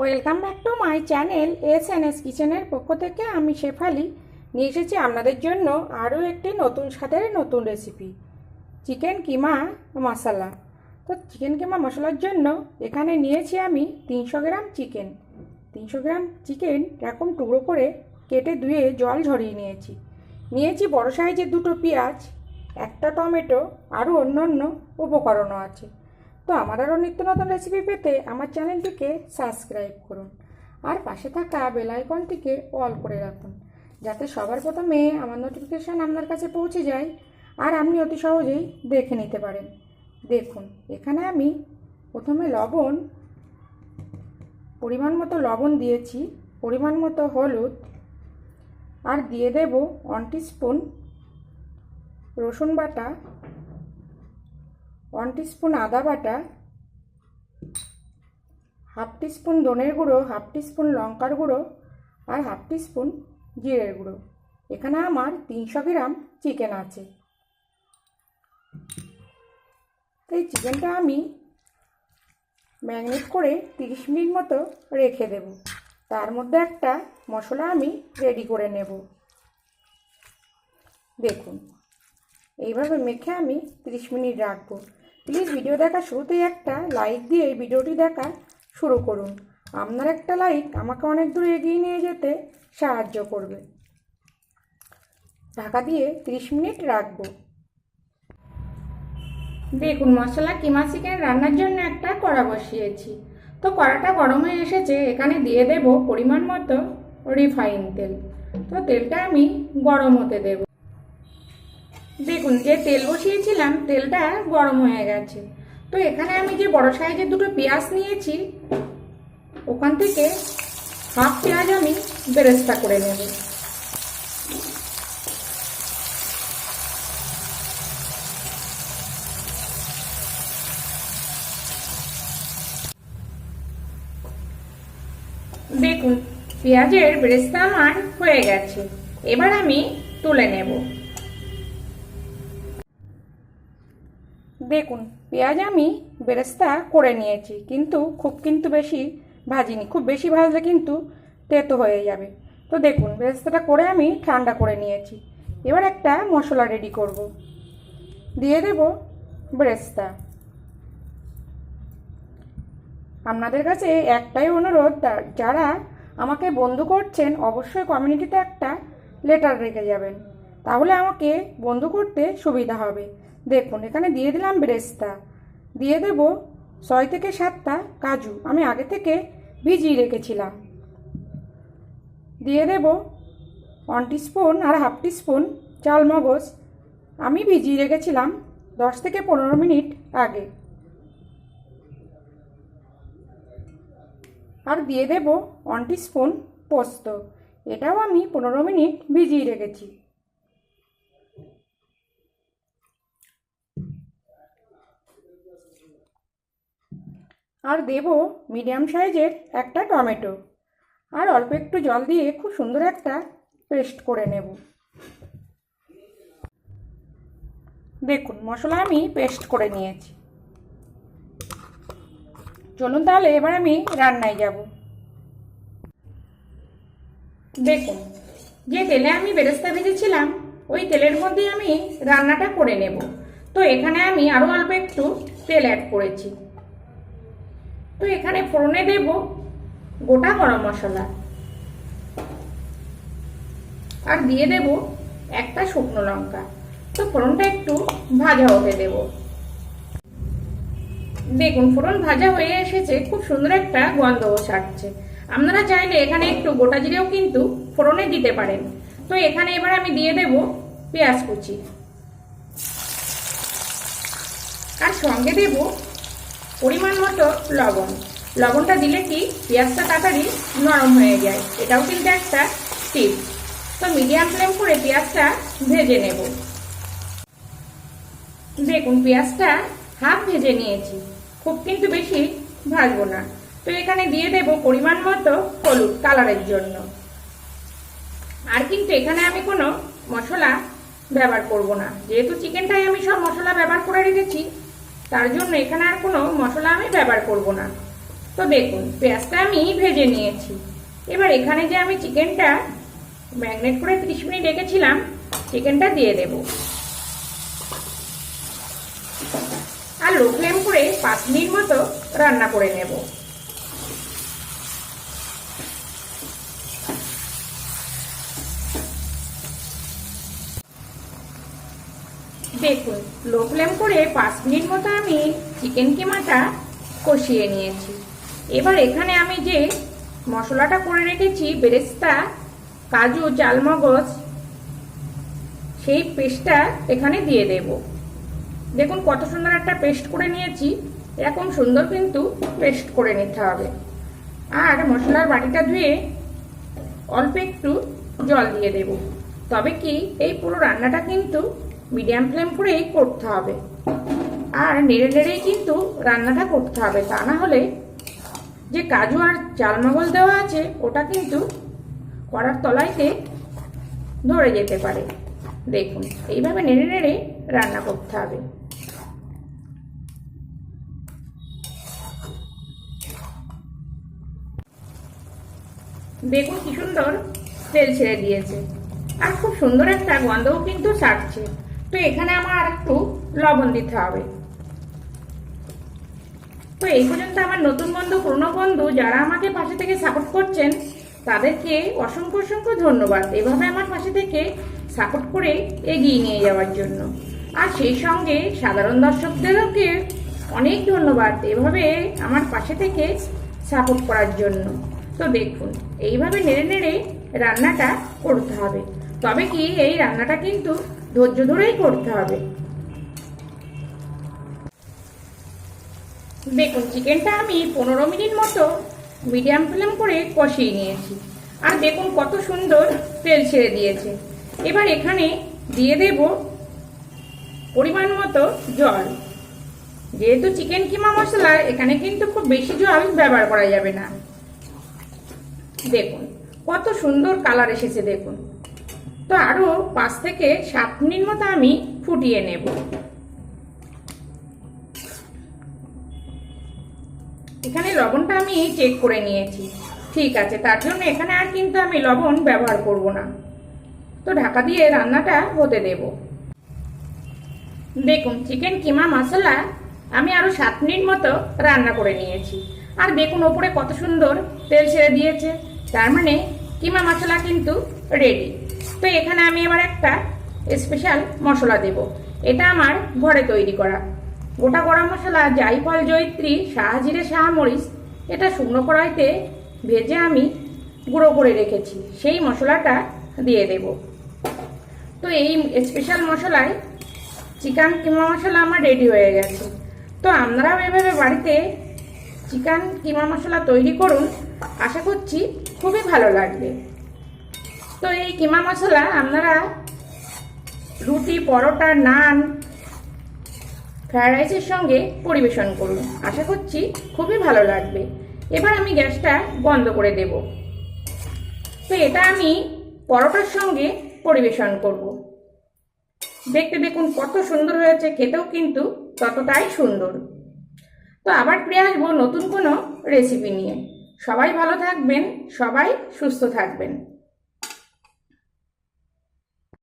Welcome back to my channel S N S কিচেনের পক্ষ থেকে আমি শেফালি। নিয়ে এসেছি আপনাদের জন্য আরও একটি নতুন স্বাদের নতুন রেসিপি চিকেন কিমা মশলা। তো চিকেন কিমা মশলার জন্য এখানে নিয়েছি আমি তিনশো গ্রাম চিকেন তিনশো গ্রাম চিকেন এরকম টুকরো করে কেটে ধুয়ে জল ঝরিয়ে নিয়েছি। নিয়েছি বড় সাইজের দুটো পেঁয়াজ, একটা টমেটো আরও অন্য অন্য উপকরণও আছে। তো আমার আরও নিত্য নতুন রেসিপি পেতে আমার চ্যানেলটিকে সাবস্ক্রাইব করুন। আর পাশে থাকা বেল আইকনটিকে অল করে রাখুন, যাতে সবার প্রথমে আমার নোটিফিকেশান আপনার কাছে পৌঁছে যায় আর আপনি অতি সহজেই দেখে নিতে পারেন। দেখুন, এখানে আমি প্রথমে লবণ, পরিমাণ মতো লবণ দিয়েছি, পরিমাণ মতো হলুদ, আর দিয়ে দেব ওয়ান স্পুন রসুন বাটা ওয়ান স্পুন আদা বাটা হাফ স্পুন ধনের গুঁড়ো হাফ স্পুন লঙ্কার গুঁড়ো আর হাফ স্পুন জিরের গুঁড়ো। এখানে আমার তিনশো গ্রাম চিকেন আছে। তো এই চিকেনটা আমি ম্যাগনেট করে তিরিশ মিনিট মতো রেখে দেব। তার মধ্যে একটা মশলা আমি রেডি করে নেব। দেখুন এইভাবে মেখে আমি তিরিশ মিনিট রাখব। প্লিজ ভিডিও দেখা শুরুতেই একটা লাইক দিয়ে এই ভিডিওটি দেখা শুরু করুন। আপনার একটা লাইক আমাকে অনেক দূর এগিয়ে নিয়ে যেতে সাহায্য করবে। ঢাকা দিয়ে তিরিশ মিনিট রাখব। দেখুন, মশলা কিমা চিকেন রান্নার জন্য একটা কড়া বসিয়েছি। তো কড়াটা গরম হয়ে এসেছে, এখানে দিয়ে দেব পরিমাণ মতো রিফাইন তেল। তো তেলটা আমি গরম হতে দেব। দেখুন, যে তেল বসিয়েছিলাম, তেলটা গরম হয়ে গেছে। তো এখানে আমি যে বড় সাইজের দুটো পেঁয়াজ নিয়েছি, ওখান থেকে হাফ পেঁয়াজ আমি বেরেস্তা করে নেব। দেখুন, পেঁয়াজের বেরেস্তা আমার হয়ে গেছে। এবার আমি তুলে নেব। দেখুন, পেঁয়াজ আমি বেরেস্তা করে নিয়েছি, কিন্তু খুব কিন্তু বেশি ভাজিনি। খুব বেশি ভাজলে কিন্তু তেতো হয়ে যাবে। তো দেখুন, বেরেস্তাটা করে আমি ঠান্ডা করে নিয়েছি। এবার একটা মশলা রেডি করব। দিয়ে দেব বেরেস্তা। আপনাদের কাছে একটাই অনুরোধ যারা আমাকে বন্ধু করছেন, অবশ্যই কমিউনিটিতে একটা লেটার রেখে যাবেন। তাহলে আমাকে বন্ধু করতে সুবিধা হবে। দেখুন, এখানে দিয়ে দিলাম বেরেস্তা। দিয়ে দেব ছয় থেকে সাতটা কাজু। আমি আগে থেকে ভিজিয়ে রেখেছিলাম। দিয়ে দেব ওয়ান স্পুন আর হাফ স্পুন চাল মগজ আমি ভিজিয়ে রেখেছিলাম দশ থেকে পনেরো মিনিট আগে। আর দিয়ে দেব ওয়ান স্পুন পোস্ত। এটাও আমি পনেরো মিনিট ভিজিয়ে রেখেছি। আর দেব মিডিয়াম সাইজের একটা টমেটো। আর অল্প একটু জল দিয়ে খুব সুন্দর একটা পেস্ট করে নেব। দেখুন, মশলা আমি পেস্ট করে নিয়েছি। চলুন তাহলে এবার আমি রান্নায় যাব। দেখুন, যে তেলে আমি বেরেস্তা ভেজেছিলাম, ওই তেলের মধ্যে আমি রান্নাটা করে নেব। তো এখানে আমি আরও অল্প একটু তেল অ্যাড করেছি। তো এখানে ফোড়নে দেব গোটা গরম মশলা। আর দিয়ে দেব একটা শুকনো লঙ্কা। তো ফোড়নটা একটু ভাজা হতে দেব। দেখুন, ফোড়ন ভাজা হয়ে এসেছে, খুব সুন্দর একটা গন্ধও ছাড়ছে আপনারা চাইলে এখানে একটু গোটা জিরেও কিন্তু ফোড়নে দিতে পারেন। তো এখানে এবার আমি দিয়ে দেব পেঁয়াজ কুচি। আর সঙ্গে দেব পরিমাণ মতো লবণ। লবণটা দিলে কি পেঁয়াজটা তাড়াতাড়ি নরম হয়ে যায়। এটাও কিন্তু একটা টিপ তো মিডিয়াম ফ্লেম করে পেঁয়াজটা ভেজে নেব। দেখুন, পেঁয়াজটা হাফ ভেজে নিয়েছি। খুব কিন্তু বেশি ভাজবো না। তো এখানে দিয়ে দেব পরিমাণ মতো হলুদ কালারের জন্য। আর কিন্তু এখানে আমি কোনো মশলা ব্যবহার করব না। যেহেতু চিকেনটাই আমি সব মশলা ব্যবহার করে রেখেছি তার জন্য এখানে আর কোনো মশলা আমি ব্যবহার করব না। তো দেখুন, পেঁয়াজটা আমি ভেজে নিয়েছি। এবার এখানে যে আমি চিকেনটা ম্যাগনেট করে তিরিশ মিনিট রেখেছিলাম, চিকেনটা দিয়ে দেব। আর লো ফ্লেম করে পাঁচ মিনিট মতো রান্না করে নেব। দেখুন লো ফ্লেম করে পাঁচ মিনিট মতো আমি চিকেন কিমাটা কষিয়ে নিয়েছি। এবার এখানে আমি যে মশলাটা করে রেখেছি, বেরেস্তা, কাজু, চালমগজ, সেই পেস্টটা এখানে দিয়ে দেব। দেখুন কত সুন্দর একটা পেস্ট করে নিয়েছি, এরকম সুন্দর কিন্তু পেস্ট করে নিতে হবে। আর মশলার বাটিটা ধুয়ে অল্প একটু জল দিয়ে দেব। তবে কি এই পুরো রান্নাটা কিন্তু মিডিয়াম ফ্লেম করেই করতে হবে। আর নেড়ে নেড়েই কিন্তু রান্নাটা করতে হবে। তা না হলে যে কাজু আর চালমাগল দেওয়া আছে, ওটা কিন্তু কড়ার তলাইতে ধরে যেতে পারে। দেখুন, এইভাবে নেড়ে নেড়ে রান্না করতে হবে। দেখুন কি সুন্দর তেল ছেড়ে দিয়েছে। আর খুব সুন্দর একটা গন্ধও কিন্তু ছাড়ছে। তো এখানে আমার আর একটু লবণ দিতে হবে। তো এই পর্যন্ত আমার নতুন বন্ধু, পুরনো বন্ধু যারা আমাকে পাশে থেকে সাপোর্ট করছেন, তাদেরকে অসংখ্য অসংখ্য ধন্যবাদ। এভাবে আমার পাশে থেকে সাপোর্ট করে এগিয়ে নিয়ে যাওয়ার জন্য। আর সেই সঙ্গে সাধারণ দর্শকদেরকে অনেক ধন্যবাদ এভাবে আমার পাশে থেকে সাপোর্ট করার জন্য। তো দেখুন, এইভাবে নেড়ে নেড়ে রান্নাটা করতে হবে। তবে কি এই রান্নাটা কিন্তু ধৈর্য ধরেই করতে হবে। দেখুন চিকেনটা আমি পনেরো মিনিট মতো মিডিয়াম ফ্লেম করে কষিয়ে নিয়েছি। আর দেখুন কত সুন্দর তেল ছেড়ে দিয়েছে। এবার এখানে দিয়ে দেব পরিমাণ মতো জল। যেহেতু চিকেন কিমা মশলা, এখানে কিন্তু খুব বেশি জল ব্যবহার করা যাবে না। দেখুন, কত সুন্দর কালার এসেছে দেখুন। তো আরও পাঁচ থেকে সাত মিনিট মতো আমি ফুটিয়ে নেব। এখানে লবণটা আমি চেক করে নিয়েছি। ঠিক আছে, তার জন্য এখানে আর কিন্তু আমি লবণ ব্যবহার করব না। তো ঢাকা দিয়ে রান্নাটা হতে দেব। দেখুন চিকেন কিমা, মশলা আমি আরও সাত মিনিট মতো রান্না করে নিয়েছি। আর দেখুন, ওপরে কত সুন্দর তেল ছেড়ে দিয়েছে। তার মানে কিমা মশলা কিন্তু রেডি তো এখানে আমি এবার একটা স্পেশাল মশলা দেব। এটা আমার ঘরে তৈরি করা। গোটা গরম মশলা, জাইফল, জয়িত্রী, শাহজিরে শাহমরিচ, এটা শুকনো কড়াইতে ভেজে আমি গুঁড়ো করে রেখেছি। সেই মশলাটা দিয়ে দেব। তো এই স্পেশাল মশলায় চিকেন কিমা মশলা আমার রেডি হয়ে গেছে। তো আপনারাও এভাবে বাড়িতে চিকেন কিমা মশলা তৈরি করুন। আশা করছি খুবই ভালো লাগবে। তো এই কিমা মশলা আপনারা রুটি, পরোটা, নান, ফ্রায়েড রাইসের সঙ্গে পরিবেশন করুন। আশা করছি খুবই ভালো লাগবে। এবার আমি গ্যাসটা বন্ধ করে দেব। তো এটা আমি পরোটার সঙ্গে পরিবেশন করব। দেখতে দেখুন কত সুন্দর হয়েছে, খেতেও কিন্তু ততটাই সুন্দর। তো আবার ফিরে আসব নতুন কোনো রেসিপি নিয়ে। সবাই ভালো থাকবেন, সবাই সুস্থ থাকবেন।